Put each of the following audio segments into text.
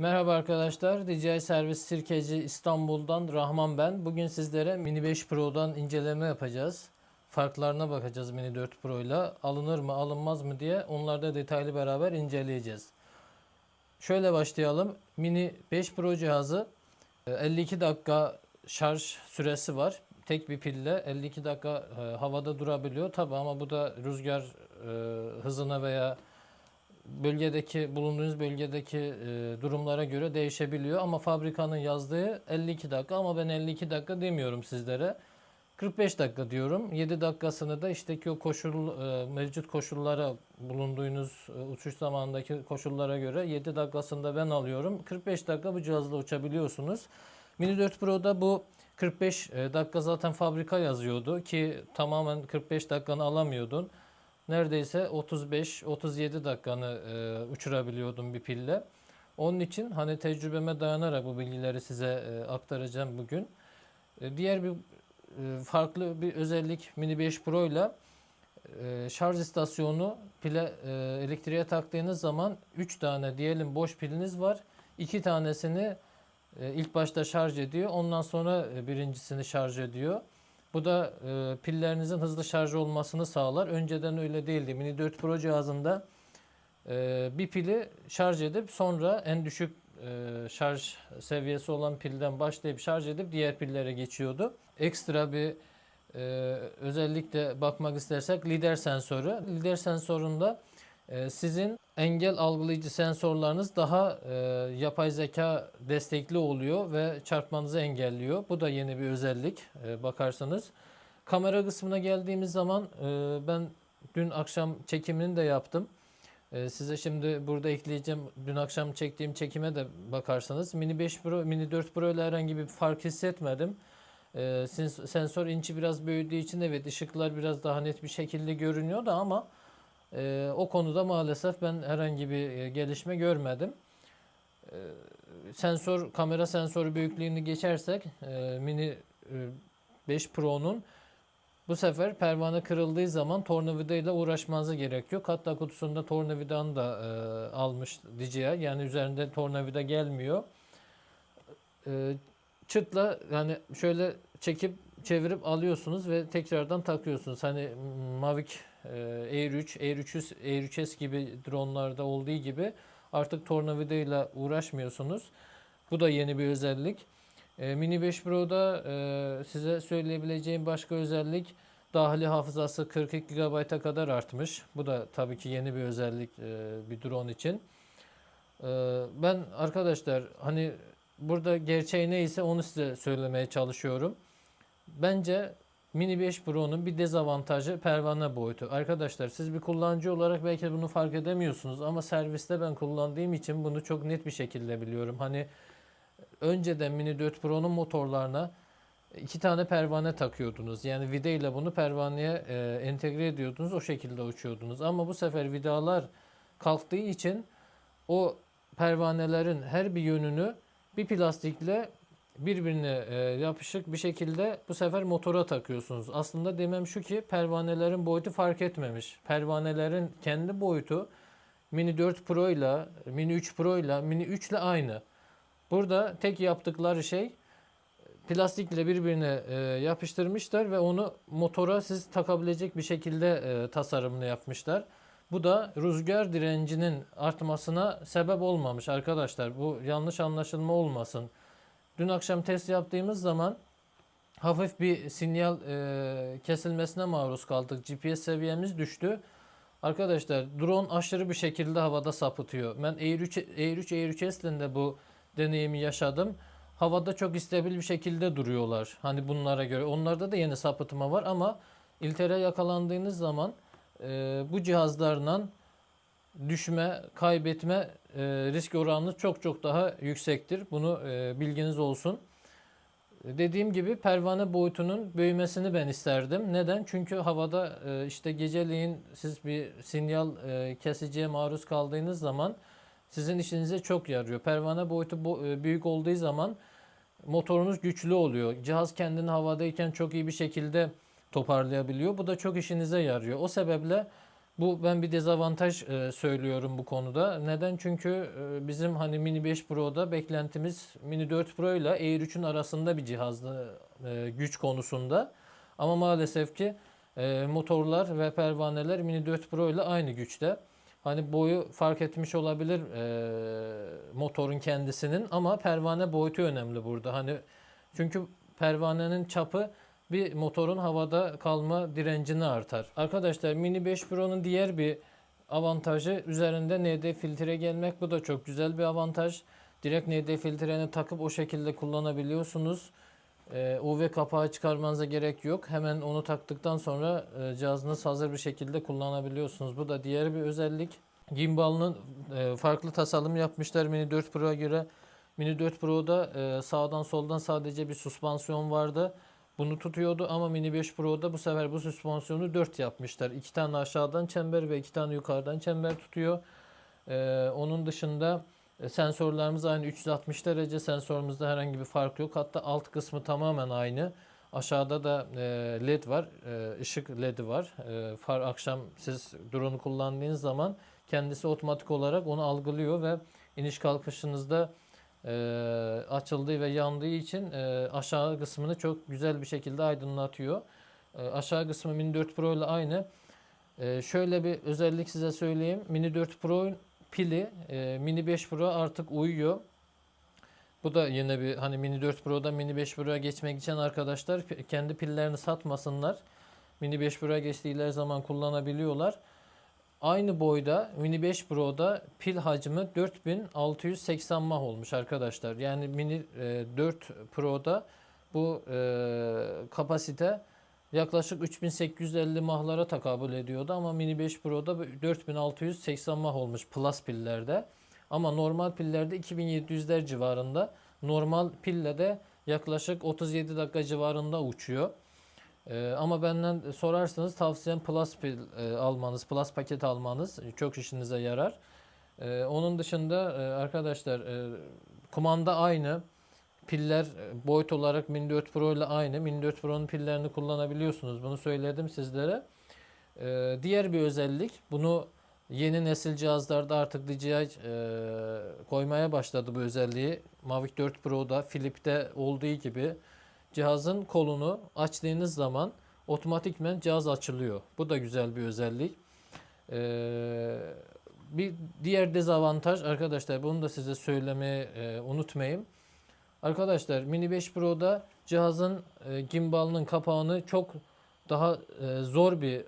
Merhaba arkadaşlar. DJI Servis Sirkeci İstanbul'dan Rahman ben. Bugün sizlere Mini 5 Pro'dan inceleme yapacağız. Farklarına bakacağız Mini 4 Pro ile. Alınır mı alınmaz mı diye onlarda detaylı beraber inceleyeceğiz. Şöyle başlayalım. Mini 5 Pro cihazı e, 52 dakika şarj süresi var. Tek bir pille 52 dakika e, havada durabiliyor. Tabi ama bu da rüzgar e, hızına veya bölgedeki bulunduğunuz bölgedeki e, durumlara göre değişebiliyor ama fabrikanın yazdığı 52 dakika ama ben 52 dakika demiyorum sizlere. 45 dakika diyorum. 7 dakikasını da işteki o koşul e, mevcut koşullara bulunduğunuz e, uçuş zamanındaki koşullara göre 7 dakikasında ben alıyorum. 45 dakika bu cihazla uçabiliyorsunuz. Mini 4 Pro'da bu 45 e, dakika zaten fabrika yazıyordu ki tamamen 45 dakikanı alamıyordun neredeyse 35-37 dakikanı e, uçurabiliyordum bir pille. Onun için hani tecrübeme dayanarak bu bilgileri size e, aktaracağım bugün. E, diğer bir e, farklı bir özellik Mini 5 Pro ile e, şarj istasyonu pile e, elektriğe taktığınız zaman 3 tane diyelim boş piliniz var. 2 tanesini e, ilk başta şarj ediyor. Ondan sonra e, birincisini şarj ediyor. Bu da e, pillerinizin hızlı şarj olmasını sağlar. Önceden öyle değildi. Mini 4 Pro cihazında e, bir pili şarj edip sonra en düşük e, şarj seviyesi olan pilden başlayıp şarj edip diğer pillere geçiyordu. Ekstra bir e, özellikle bakmak istersek lider sensörü. Lider sensöründe e, sizin engel algılayıcı sensörleriniz daha e, yapay zeka destekli oluyor ve çarpmanızı engelliyor. Bu da yeni bir özellik e, bakarsanız. Kamera kısmına geldiğimiz zaman e, ben dün akşam çekimini de yaptım. E, size şimdi burada ekleyeceğim. Dün akşam çektiğim çekime de bakarsanız Mini 5 Pro, Mini 4 Pro ile herhangi bir fark hissetmedim. E, sens- sensör inçi biraz büyüdüğü için evet ışıklar biraz daha net bir şekilde görünüyor da ama ee, o konuda maalesef ben herhangi bir e, gelişme görmedim. Ee, sensör kamera sensörü büyüklüğünü geçersek e, Mini e, 5 Pro'nun bu sefer pervane kırıldığı zaman tornavida ile uğraşmanıza gerek yok. Hatta kutusunda tornavidanı da e, almış DJI. Yani üzerinde tornavida gelmiyor. E, çıtla yani şöyle çekip çevirip alıyorsunuz ve tekrardan takıyorsunuz. Hani Mavic e, Air 3, Air 300, Air 3S gibi dronlarda olduğu gibi artık tornavida ile uğraşmıyorsunuz. Bu da yeni bir özellik. E, Mini 5 Pro'da e, size söyleyebileceğim başka özellik dahili hafızası 42 GB'a kadar artmış. Bu da tabii ki yeni bir özellik bir drone için. Ben arkadaşlar hani burada gerçeği neyse onu size söylemeye çalışıyorum. Bence Mini 5 Pro'nun bir dezavantajı pervane boyutu. Arkadaşlar siz bir kullanıcı olarak belki bunu fark edemiyorsunuz ama serviste ben kullandığım için bunu çok net bir şekilde biliyorum. Hani önceden Mini 4 Pro'nun motorlarına iki tane pervane takıyordunuz. Yani vida ile bunu pervaneye e, entegre ediyordunuz. O şekilde uçuyordunuz. Ama bu sefer vidalar kalktığı için o pervanelerin her bir yönünü bir plastikle birbirine e, yapışık bir şekilde bu sefer motora takıyorsunuz. Aslında demem şu ki pervanelerin boyutu fark etmemiş. Pervanelerin kendi boyutu Mini 4 Pro ile Mini 3 Pro ile Mini 3 ile aynı. Burada tek yaptıkları şey plastikle birbirine e, yapıştırmışlar ve onu motora siz takabilecek bir şekilde e, tasarımını yapmışlar. Bu da rüzgar direncinin artmasına sebep olmamış arkadaşlar. Bu yanlış anlaşılma olmasın. Dün akşam test yaptığımız zaman hafif bir sinyal e, kesilmesine maruz kaldık. GPS seviyemiz düştü. Arkadaşlar drone aşırı bir şekilde havada sapıtıyor. Ben Air 3 Air 3 Air 3S'le de bu deneyimi yaşadım. Havada çok stabil bir şekilde duruyorlar. Hani bunlara göre. Onlarda da yeni sapıtma var ama iltere yakalandığınız zaman e, bu cihazlarla düşme, kaybetme e, risk oranınız çok çok daha yüksektir. Bunu e, bilginiz olsun. Dediğim gibi pervane boyutunun büyümesini ben isterdim. Neden? Çünkü havada e, işte geceleyin siz bir sinyal e, kesiciye maruz kaldığınız zaman sizin işinize çok yarıyor. Pervane boyutu bo- e, büyük olduğu zaman motorunuz güçlü oluyor. Cihaz kendini havadayken çok iyi bir şekilde toparlayabiliyor. Bu da çok işinize yarıyor. O sebeple Bu ben bir dezavantaj e, söylüyorum bu konuda. Neden? Çünkü e, bizim hani Mini 5 Pro'da beklentimiz Mini 4 Pro ile Air 3'ün arasında bir cihazdı e, güç konusunda. Ama maalesef ki e, motorlar ve pervaneler Mini 4 Pro ile aynı güçte. Hani boyu fark etmiş olabilir e, motorun kendisinin ama pervane boyutu önemli burada. Hani çünkü pervanenin çapı bir motorun havada kalma direncini artar. Arkadaşlar Mini 5 Pro'nun diğer bir avantajı üzerinde ND filtre gelmek. Bu da çok güzel bir avantaj. Direkt ND filtreni takıp o şekilde kullanabiliyorsunuz. Ee, UV kapağı çıkarmanıza gerek yok. Hemen onu taktıktan sonra e, cihazınız hazır bir şekilde kullanabiliyorsunuz. Bu da diğer bir özellik. Gimbal'ın e, farklı tasarım yapmışlar Mini 4 Pro'ya göre. Mini 4 Pro'da e, sağdan soldan sadece bir süspansiyon vardı. Bunu tutuyordu ama Mini 5 Pro'da bu sefer bu süspansiyonu 4 yapmışlar. 2 tane aşağıdan çember ve 2 tane yukarıdan çember tutuyor. Ee, onun dışında e, sensörlerimiz aynı 360 derece sensörümüzde herhangi bir fark yok. Hatta alt kısmı tamamen aynı. Aşağıda da e, led var, e, ışık ledi var. Far akşam siz drone'u kullandığınız zaman kendisi otomatik olarak onu algılıyor ve iniş kalkışınızda e, açıldığı ve yandığı için e, aşağı kısmını çok güzel bir şekilde aydınlatıyor. E, aşağı kısmı Mini 4 Pro ile aynı. E, şöyle bir özellik size söyleyeyim. Mini 4 Pro'nun pili e, Mini 5 Pro artık uyuyor. Bu da yine bir hani Mini 4 Pro'da Mini 5 Pro'ya geçmek için arkadaşlar kendi pillerini satmasınlar. Mini 5 Pro'ya geçtikleri zaman kullanabiliyorlar. Aynı boyda Mini 5 Pro'da pil hacmi 4680 mAh olmuş arkadaşlar. Yani Mini e, 4 Pro'da bu e, kapasite yaklaşık 3850 mahlara tekabül ediyordu ama Mini 5 Pro'da bu 4680 mah olmuş Plus pillerde. Ama normal pillerde 2700'ler civarında. Normal pille de yaklaşık 37 dakika civarında uçuyor. Ee, ama benden sorarsanız tavsiyem Plus pil e, almanız, Plus paket almanız çok işinize yarar. Ee, onun dışında e, arkadaşlar e, kumanda aynı. Piller e, boyut olarak Mini 4 Pro ile aynı. Mini 4 Pro'nun pillerini kullanabiliyorsunuz. Bunu söyledim sizlere. Ee, diğer bir özellik bunu yeni nesil cihazlarda artık DJI e, koymaya başladı bu özelliği. Mavic 4 Pro'da, Philip'te olduğu gibi cihazın kolunu açtığınız zaman otomatikmen cihaz açılıyor. Bu da güzel bir özellik. Ee, bir diğer dezavantaj arkadaşlar bunu da size söylemeyi e, unutmayayım. Arkadaşlar Mini 5 Pro'da cihazın e, gimbalının kapağını çok daha e, zor bir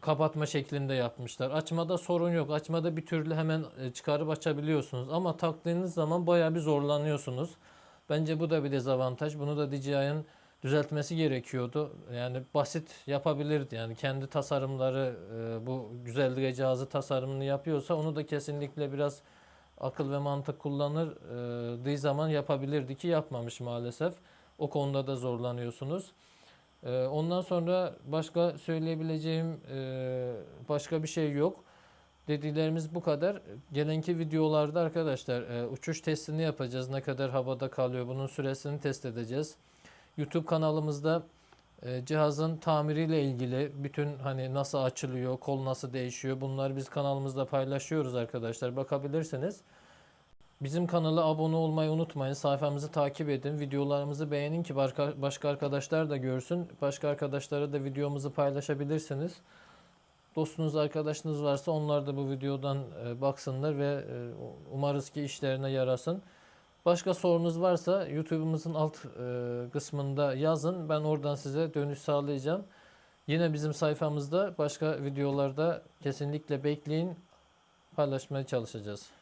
kapatma şeklinde yapmışlar. Açmada sorun yok. Açmada bir türlü hemen e, çıkarıp açabiliyorsunuz. Ama taktığınız zaman bayağı bir zorlanıyorsunuz. Bence bu da bir dezavantaj. Bunu da DJI'nin düzeltmesi gerekiyordu. Yani basit yapabilirdi. Yani kendi tasarımları e, bu güzelliğe cihazı tasarımını yapıyorsa onu da kesinlikle biraz akıl ve mantık kullanırdığı zaman yapabilirdi ki yapmamış maalesef. O konuda da zorlanıyorsunuz. Ee, Ondan sonra başka söyleyebileceğim e, başka bir şey yok. Dediklerimiz bu kadar. Gelenki videolarda arkadaşlar e, uçuş testini yapacağız. Ne kadar havada kalıyor bunun süresini test edeceğiz. YouTube kanalımızda e, cihazın tamiriyle ilgili bütün hani nasıl açılıyor, kol nasıl değişiyor bunları biz kanalımızda paylaşıyoruz arkadaşlar. Bakabilirsiniz. Bizim kanala abone olmayı unutmayın. Sayfamızı takip edin. Videolarımızı beğenin ki başka arkadaşlar da görsün. Başka arkadaşlara da videomuzu paylaşabilirsiniz. Dostunuz, arkadaşınız varsa onlar da bu videodan e, baksınlar ve e, umarız ki işlerine yarasın. Başka sorunuz varsa YouTube'umuzun alt e, kısmında yazın. Ben oradan size dönüş sağlayacağım. Yine bizim sayfamızda başka videolarda kesinlikle bekleyin. Paylaşmaya çalışacağız.